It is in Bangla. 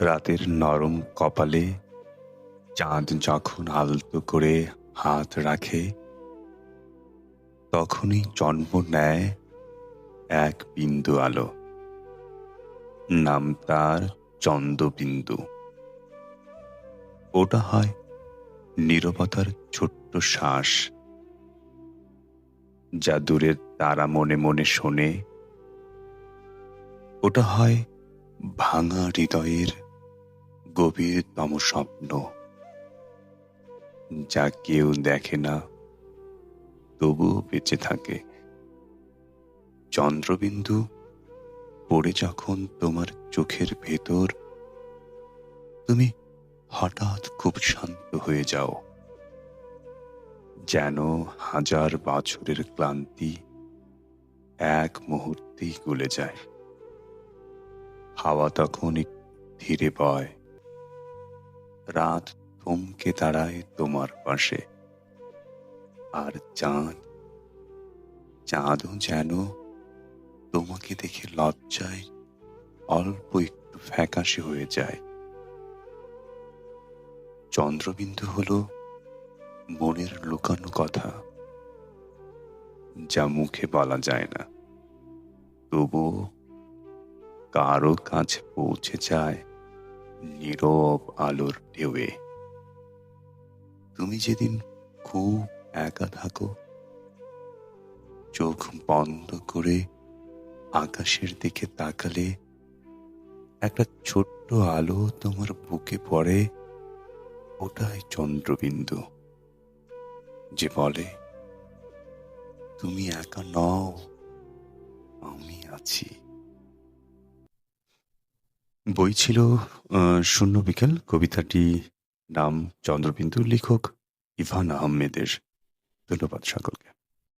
রাতের নরম কপালে চাঁদ যখন আলতো করে হাত রাখে, তখনই জন্ম নেয় এক বিন্দু আলো। নাম তার চন্দ্রবিন্দু। ওটা হয় নীরবতার ছোট্ট শ্বাস, যা দূরের তারা মনে মনে শোনে। ওটা হয় ভাঙা হৃদয়ের গভীরতম স্বপ্ন যা কেউ দেখে না, তবুও বেঁচে থাকে। চন্দ্রবিন্দু পড়ে যখন তোমার চোখের ভেতর, তুমি হঠাৎ খুব শান্ত হয়ে যাও। যেন হাজার বছরের ক্লান্তি এক মুহূর্তেই গলে যায়। হাওয়া তখন ধীরে বয়। রাত থমকে দাঁড়ায় তোমার পাশে। আর চাঁদ, চাঁদও যেন তোমাকে দেখে লজ্জায় অল্প একটু ফ্যাকাশে হয়ে যায়। চন্দ্রবিন্দু হলো মনের লুকানো কথা, যা মুখে বলা যায় না। তবুও কারও কাছে পৌঁছে যায় নীরব আলোর ঢেউয়ে। তুমি যেদিন খুব একা থাকো, চোখ বন্ধ করে আকাশের দিকে তাকালে একটা ছোট্ট আলো তোমার বুকে পড়ে, ওটাই চন্দ্রবিন্দু, যে বলে, তুমি একা নও, আমি আছি। বই ছিল শূন্য বিকেল কবিতাটি নাম চন্দ্রবিন্দু লেখক ইভান আহমেদের। ধন্যবাদ সকলকে।